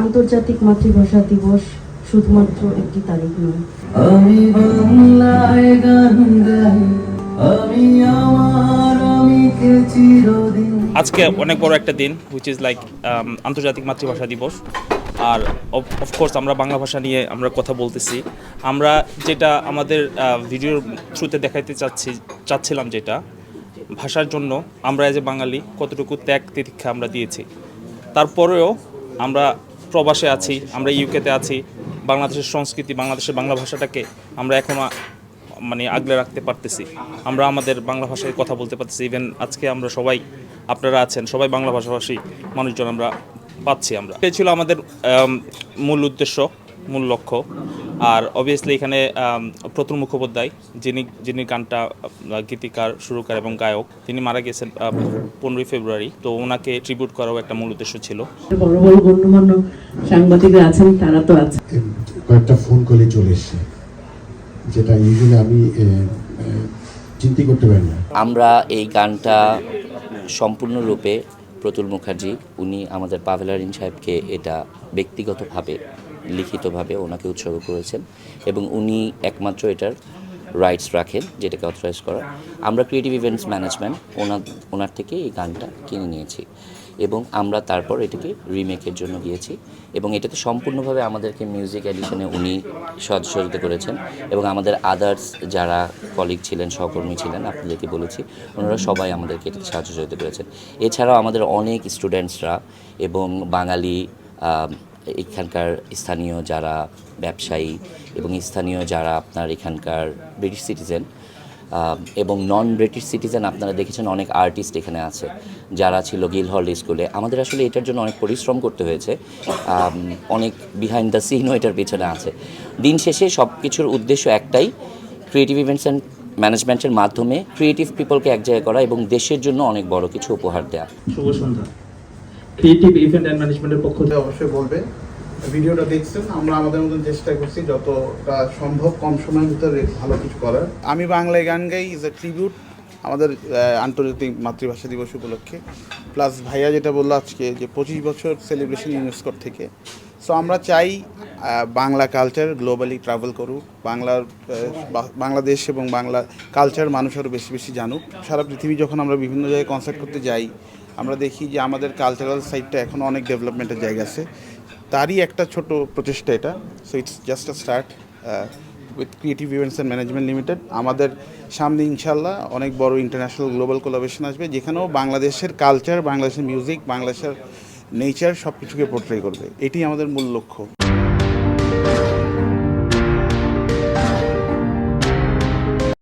আন্তর্জাতিক মাতৃভাষা দিবস শুধুমাত্র একটি তারিখ নয়। আমি বাংলায় গান গাই আমি আমার আমি কে চিরদিন আজকে অনেক বড় একটা দিন হুইচ ইজ লাইক আন্তর্জাতিক মাতৃভাষা দিবস। আর অফকোর্স আমরা বাংলা ভাষা নিয়ে আমরা কথা বলতেছি। আমরা যেটা আমাদের ভিডিওর থ্রুতে দেখাইতে চাচ্ছি চাচ্ছিলাম যেটা ভাষার জন্য আমরা এজ এ বাঙালি কতটুকু ত্যাগ তিতিক্ষা আমরা দিয়েছি। তারপরেও আমরা প্রবাসে আছি, আমরা ইউকেতে আছি, বাংলাদেশের সংস্কৃতি, বাংলাদেশের বাংলা ভাষাটাকে আমরা এখনও মানে আগলে রাখতে পারতেছি। আমরা আমাদের বাংলা ভাষায় কথা বলতে পারতেছি ইভেন আজকে আমরা সবাই, আপনারা আছেন, সবাই বাংলা ভাষাভাষী মানুষজন আমরা পাচ্ছি আমরা। এটাই ছিল আমাদের মূল উদ্দেশ্য, মূল লক্ষ্য। আর অবভিয়াসলি এখানে প্রতুল মুখোপাধ্যায় যিনি যিনি গানটা গীতিকার সুরকার এবং গায়ক তিনি মারা গেছেন পনেরোই ফেব্রুয়ারি। তো ওনাকে ট্রিবিউট করাও একটা মূল উদ্দেশ্য ছিল। বড় বড় গণ্যমান্য সাংবাদিকরা আছেন তারা তো আছে কয়েকটা ফোন কলে চলে এসছে যেটা ইউজুয়ালি আমি চিন্তা করতে পারি না। আমরা এই গানটা সম্পূর্ণরূপে প্রতুল মুখার্জি উনি আমাদের পাভেলারিন সাহেবকে এটা ব্যক্তিগতভাবে লিখিতভাবে ওনাকে উৎসর্গ করেছেন এবং উনি একমাত্র এটার রাইটস রাখেন, যেটাকে অথরাইজ করা। আমরা ক্রিয়েটিভ ইভেন্টস ম্যানেজমেন্ট ওনার ওনার থেকে এই গানটা কিনে নিয়েছি এবং আমরা তারপর এটাকে রিমেকের জন্য গিয়েছি এবং এটাতে সম্পূর্ণভাবে আমাদেরকে মিউজিক এডিশনে উনি সহযোগিতা করেছেন এবং আমাদের আদার্স যারা কলিগ ছিলেন, সহকর্মী ছিলেন, আপনাদেরকে বলেছি, ওনারা সবাই আমাদেরকে এটাতে সাহায্য করেছেন। এছাড়াও আমাদের অনেক স্টুডেন্টসরা এবং বাঙালি এখানকার স্থানীয় যারা ব্যবসায়ী এবং স্থানীয় যারা আপনার এখানকার ব্রিটিশ সিটিজেন এবং নন ব্রিটিশ সিটিজেন আপনারা দেখেছেন অনেক আর্টিস্ট এখানে আছে, যারা ছিল গিলহল স্কুলে আমাদের আসলে এটার জন্য অনেক পরিশ্রম করতে হয়েছে। অনেক বিহাইন্ড দ্য সিনও এটার পেছনে আছে। দিন শেষে সব কিছুর উদ্দেশ্য একটাই ক্রিয়েটিভ ইভেন্টস অ্যান্ড ম্যানেজমেন্টের মাধ্যমে ক্রিয়েটিভ পিপলকে এক জায়গায় করা এবং দেশের জন্য অনেক বড় কিছু উপহার দেওয়া শুভ সন্ধ্যা। ক্রিয়েটিভ ইভেন্ট অ্যান্ড ম্যানেজমেন্টের পক্ষ থেকে অবশ্যই বলবে। ভিডিওটা দেখছেন আমরা আমাদের মতন চেষ্টা করছি যতটা সম্ভব কম সময়ের ভিতরে ভালো কিছু করার। আমি বাংলায় গান গাই ইজ এ ট্রিবিউট আমাদের আন্তর্জাতিক মাতৃভাষা দিবস উপলক্ষে। প্লাস ভাইয়া যেটা বলল আজকে যে পঁচিশ বছর সেলিব্রেশন ইউনেস্কোর থেকে। সো আমরা চাই বাংলা কালচার গ্লোবালি ট্রাভেল করুক বাংলার বা- বাংলাদেশ এবং বাংলা কালচার মানুষ আরও বেশি বেশি জানুক। সারা পৃথিবী যখন আমরা বিভিন্ন জায়গায় কনসার্ট করতে যাই আমরা দেখি যে আমাদের কালচারাল সাইডটা এখন অনেক ডেভেলপমেন্টের জায়গা আছে। তারই একটা ছোট প্রচেষ্টা এটা। So it's just a start with creative events and management limited আমাদের সামনে ইনশাল্লাহ অনেক বড় ইন্টারন্যাশনাল গ্লোবাল কোলাবেশন আসবে, যেখানেও বাংলাদেশের কালচার বাংলাদেশের মিউজিক বাংলাদেশের নেচার সব কিছুকে পোর্ট্রে করবে। এটি আমাদের মূল লক্ষ্য।